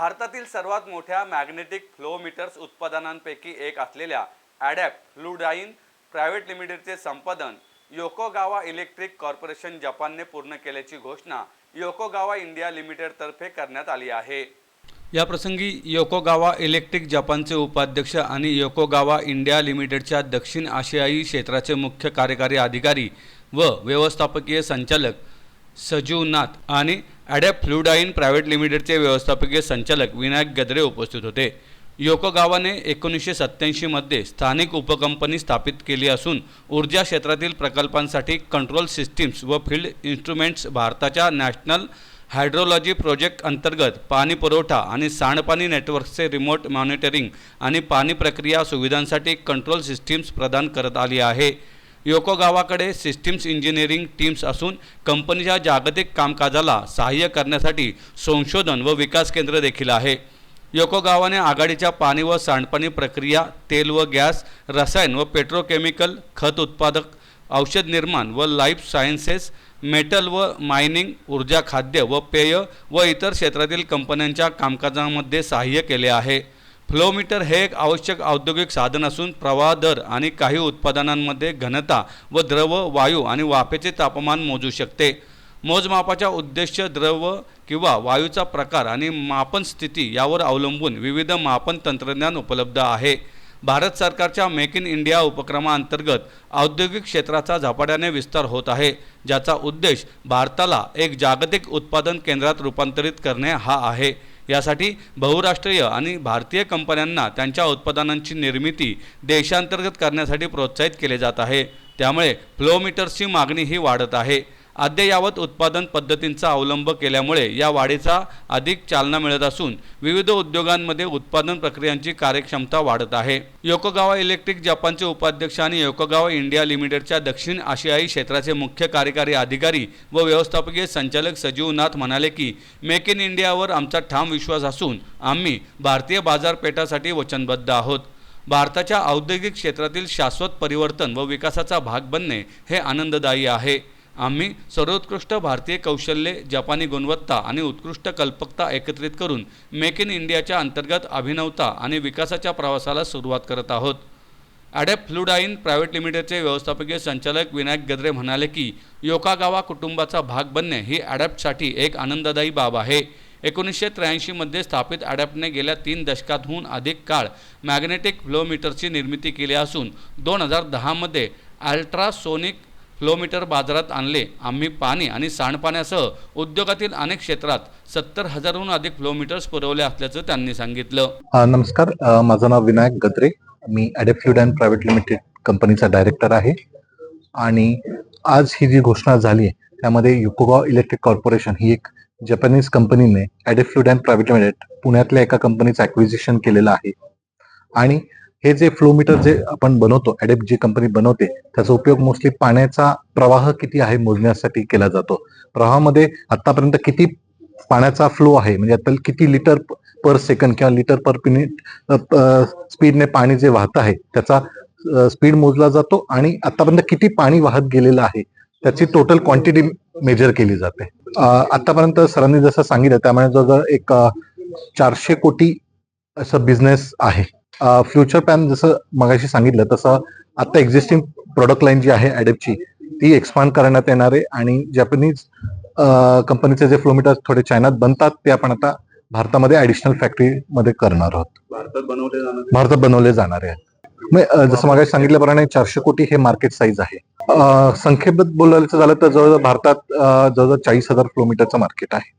भारतातील सर्वात मोठ्या मॅग्नेटिक फ्लोमीटर्स उत्पादनांपैकी एक असलेल्या ॲडॅप्ट फ्लुडाईन प्रायव्हेट लिमिटेडचे संपादन योकोगावा इलेक्ट्रिक कॉर्पोरेशन जपानने पूर्ण केल्याची घोषणा योकोगावा इंडिया लिमिटेडतर्फे करण्यात आली आहे. या प्रसंगी योकोगावा इलेक्ट्रिक जपानचे उपाध्यक्ष आणि योकोगावा इंडिया लिमिटेडच्या दक्षिण आशियाई क्षेत्राचे मुख्य कार्यकारी अधिकारी व व्यवस्थापकीय संचालक सजीव नाथ आणि ॲडॅप फ्लुडाईन प्रायव्हेट लिमिटेडचे व्यवस्थापकीय संचालक विनायक गद्रे उपस्थित होते. योकोगावाने एकोणीसशे सत्त्याऐंशीमध्ये स्थानिक उपकंपनी स्थापित केली असून ऊर्जा क्षेत्रातील प्रकल्पांसाठी कंट्रोल सिस्टीम्स व फील्ड इन्स्ट्रुमेंट्स भारताच्या नॅशनल हायड्रोलॉजी प्रोजेक्ट अंतर्गत पाणी पुरवठा आणि सांडपाणी नेटवर्कचे रिमोट मॉनिटरिंग आणि पाणी प्रक्रिया सुविधांसाठी कंट्रोल सिस्टीम्स प्रदान करत आली आहे. योको गावाकडे सिस्टीम्स इंजिनिअरिंग टीम्स असून कंपनीच्या जागतिक कामकाजाला सहाय्य करण्यासाठी संशोधन व विकास केंद्र देखील आहे. योको गावाने आघाडीच्या पाणी व सांडपाणी प्रक्रिया तेल व गॅस रसायन व पेट्रोकेमिकल खत उत्पादक औषध निर्माण व लाईफ सायन्सेस मेटल व मायनिंग ऊर्जा खाद्य व पेय व इतर क्षेत्रातील कंपन्यांच्या कामकाजामध्ये सहाय्य केले आहे. फ्लोमीटर हे एक आवश्यक औद्योगिक साधन असून प्रवाह दर आणि काही उत्पादनांमध्ये घनता व द्रव वायू आणि वाफेचे तापमान मोजू शकते. मोजमापाच्या उद्देश द्रव किंवा वायूचा प्रकार आणि मापन स्थिती यावर अवलंबून विविध मापन तंत्रज्ञान उपलब्ध आहे. भारत सरकारच्या मेक इन इंडिया उपक्रमाअंतर्गत औद्योगिक क्षेत्राचा झपाट्याने विस्तार होत आहे ज्याचा उद्देश भारताला एक जागतिक उत्पादन केंद्रात रूपांतरित करणे हा आहे. यासाठी बहुराष्ट्रीय आणि भारतीय कंपन्यांना त्यांच्या उत्पादनांची निर्मिती देशांतर्गत करण्यासाठी प्रोत्साहित केले जात आहे. त्यामुळे फ्लोमीटर्सची मागणी ही वाढत आहे. अद्ययावत उत्पादन पद्धतींचा अवलंब केल्यामुळे या वाढीचा अधिक चालना मिळत असून विविध उद्योगांमध्ये उत्पादन प्रक्रियांची कार्यक्षमता वाढत आहे. योकोगावा इलेक्ट्रिक जपानचे उपाध्यक्ष आणि योकोगावा इंडिया लिमिटेडच्या दक्षिण आशियाई क्षेत्राचे मुख्य कार्यकारी अधिकारी व व्यवस्थापकीय संचालक सजीव नाथ म्हणाले की मेक इन इंडियावर आमचा ठाम विश्वास असून आम्ही भारतीय बाजारपेठासाठी वचनबद्ध आहोत. भारताच्या औद्योगिक क्षेत्रातील शाश्वत परिवर्तन व विकासाचा भाग बनणे हे आनंददायी आहे. आम्ही सर्वोत्कृष्ट भारतीय कौशल्ये जपानी गुणवत्ता आणि उत्कृष्ट कल्पकता एकत्रित करून मेक इन इंडियाच्या अंतर्गत अभिनवता आणि विकासाच्या प्रवासाला सुरुवात करत आहोत. ॲडॅप फ्लुडाईन प्रायव्हेट लिमिटेडचे व्यवस्थापकीय संचालक विनायक गद्रे म्हणाले की योकागावा कुटुंबाचा भाग बनणे ही ॲडॅप्टसाठी एक आनंददायी बाब आहे. एकोणीसशे त्र्याऐंशीमध्ये स्थापित ॲडॅप्टने गेल्या तीन दशकातहून अधिक काळ मॅग्नेटिक फ्लोमीटरची निर्मिती केली असून दोन हजार दहामध्ये अल्ट्रासोनिक फ्लोमीटर बाजारात आणले. आम्ही पाणी आणि सांडपाण्यासह उद्योगातील अनेक क्षेत्रात सत्तर हजारहून अधिक फ्लोमीटर्स पुरवले असल्याचं त्यांनी सांगितलं. नमस्कार. माझं नाव विनायक गद्रे. मी ॲडेफ्ल्यूड अँड प्रायव्हेट लिमिटेड कंपनीचा डायरेक्टर आहे. आणि आज ही जी घोषणा झाली आहे त्यामध्ये युकोगाव इलेक्ट्रिक कॉर्पोरेशन ही एक जपानीज कंपनीने ॲडेफ्ल्यूड अँड प्रायव्हेट लिमिटेड पुण्यातल्या एका कंपनीचं ॲक्विजिशन केलेलं आहे. आणि हे जे फ्लोमीटर जे आपण बनवतो ॲडेप जी कंपनी बनवते त्याचा उपयोग मोस्टली पाण्याचा प्रवाह किती आहे मोजण्यासाठी केला जातो. प्रवाहामध्ये आतापर्यंत किती पाण्याचा फ्लो आहे? म्हणजे आता किती लिटर पर सेकंड किंवा लिटर पर मिनिट स्पीडने पाणी जे वाहत आहे त्याचा स्पीड मोजला जातो आणि आतापर्यंत किती पाणी वाहत गेलेलं आहे त्याची टोटल क्वांटिटी मेजर केली जाते. आतापर्यंत सरांनी जसं सांगितलं त्यामुळे जवळजवळ एक चारशे कोटी असं बिझनेस आहे. फ्युचर प्लॅन जसं मगाशी सांगितलं तसं आता एक्झिस्टिंग प्रोडक्ट लाईन जी आहे ॲडेपची ती एक्सपांड करण्यात येणार आहे आणि जॅपनीज कंपनीचे जे फ्लोमीटर थोडे चायनात बनतात ते आपण आता भारतामध्ये ऍडिशनल फॅक्टरी मध्ये करणार आहोत. भारतात बनवले जाणार आहेत. जसं मागाशी सांगितल्याप्रमाणे चारशे कोटी हे मार्केट साईज आहे. संख्येबद्दल बोलायचं झालं तर जवळजवळ भारतात जवळजवळ चाळीस हजार किलोमीटरचं मार्केट आहे.